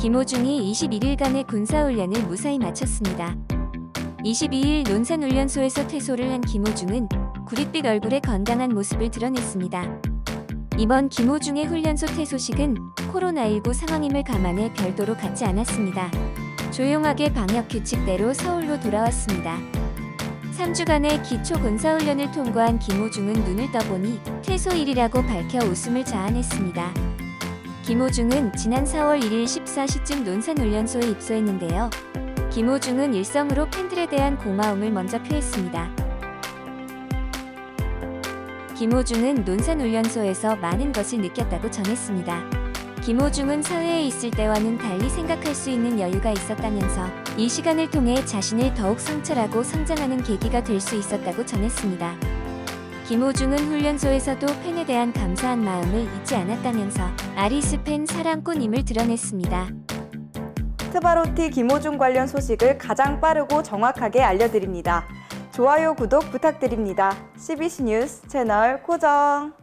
김호중이 21일간의 군사훈련을 무사히 마쳤습니다. 22일 논산훈련소에서 퇴소를 한 김호중은 구릿빛 얼굴에 건강한 모습을 드러냈습니다. 이번 김호중의 훈련소 퇴소식은 코로나19 상황임을 감안해 별도로 갖지 않았습니다. 조용하게 방역 규칙대로 서울로 돌아왔습니다. 3주간의 기초 군사훈련을 통과한 김호중은 눈을 떠보니 퇴소일이라고 밝혀 웃음을 자아냈습니다. 김호중은 지난 4월 1일 14시쯤 논산훈련소에 입소했는데요. 김호중은 일성으로 팬들에 대한 고마움을 먼저 표했습니다. 김호중은 논산훈련소에서 많은 것을 느꼈다고 전했습니다. 김호중은 사회에 있을 때와는 달리 생각할 수 있는 여유가 있었다면서 이 시간을 통해 자신을 더욱 성찰하고 성장하는 계기가 될 수 있었다고 전했습니다. 김호중은 훈련소에서도 팬에 대한 감사한 마음을 잊지 않았다면서 아리스 팬 사랑꾼임을 드러냈습니다. 트바로티 김호중 관련 소식을 가장 빠르고 정확하게 알려드립니다. 좋아요, 구독 부탁드립니다. CBC 뉴스 채널 고정.